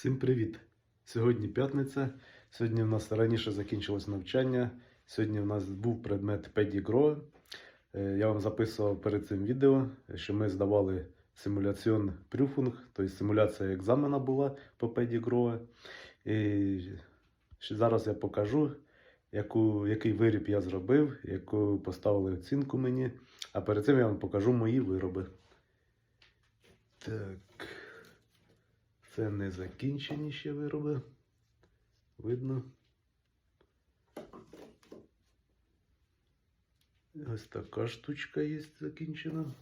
Всім привіт! Сьогодні п'ятниця. Сьогодні в нас раніше закінчилось навчання. Сьогодні в нас був предмет Педігро. Е, Я вам записував перед цим відео, що ми здавали симуляціон прюфунг, тобто симуляція екзамена була по Педігро. І зараз я покажу, яку, який виріб я зробив, яку поставили оцінку мені. А перед цим я вам покажу мої вироби. Так. Це не закінчені ще вироби. Видно. Ось така штучка є закінчена.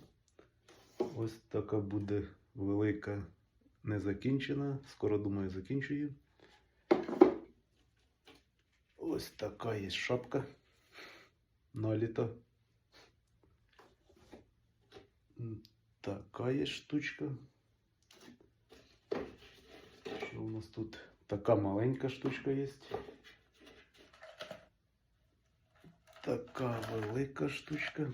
Ось така буде велика незакінчена. Скоро думаю, закінчую. Ось така є шапка. Наліта. Така є штучка. нас тут? Така маленька штучка є. Така велика штучка.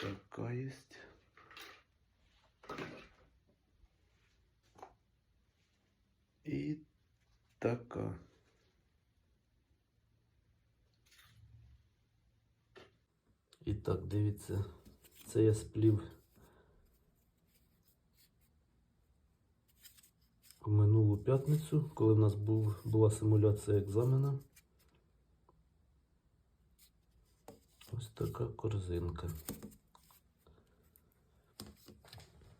Така є. І така. І так, дивіться, Це я сплів у минулу п'ятницю, коли в нас був, була симуляція екзамена. Ось така корзинка.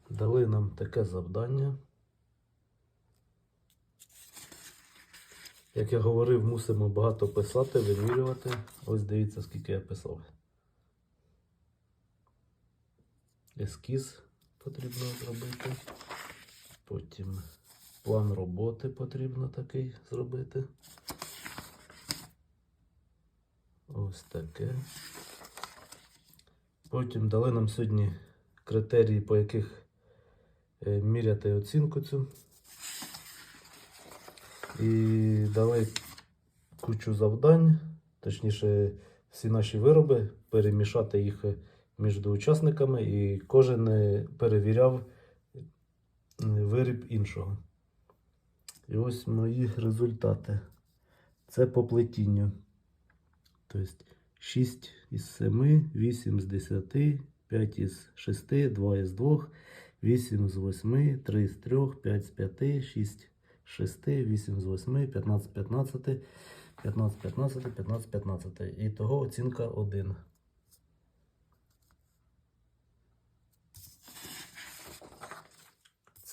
Дали нам таке завдання. Як я говорив, мусимо багато писати, вимірювати. Ось дивіться, скільки я писав. Ескіз потрібно зробити. Потім план роботи потрібно такий зробити. Ось таке. Потім дали нам сьогодні критерії, по яких е, міряти оцінку цю. І дали кучу завдань, точніше, всі наші вироби, перемішати їх між учасниками, і кожен е, перевіряв е, виріб іншого. І ось мої результати. Це по плетінню. Тобто 6 із 7, 8 з 10, 5 із 6, 2 із 2, 8 з 8, 3 з 3, 5 з 5, 6 з 6, 8 з 8, 15 з 15, 15 з 15, 15 з 15. І того оцінка 1.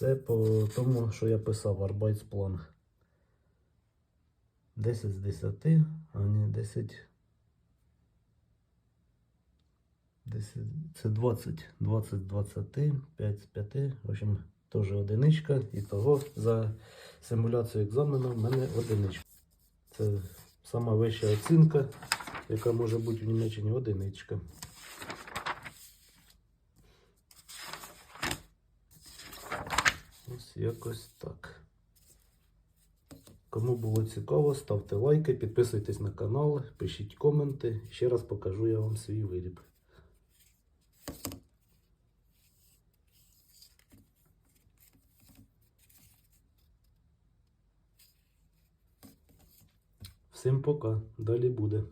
Це по тому, що я писав Arbeitsplan. 10 з 10, а не 10. 10 це 20, 20 з 20, 5 з 5. В общем, теж одиничка. І того за симуляцію екзамену в мене одиничка. Це сама вища оцінка, яка може бути в Німеччині одиничка. Ось якось так. Кому було цікаво, ставте лайки, підписуйтесь на канал, пишіть коменти. Ще раз покажу я вам свій виріб. Всім пока, далі буде.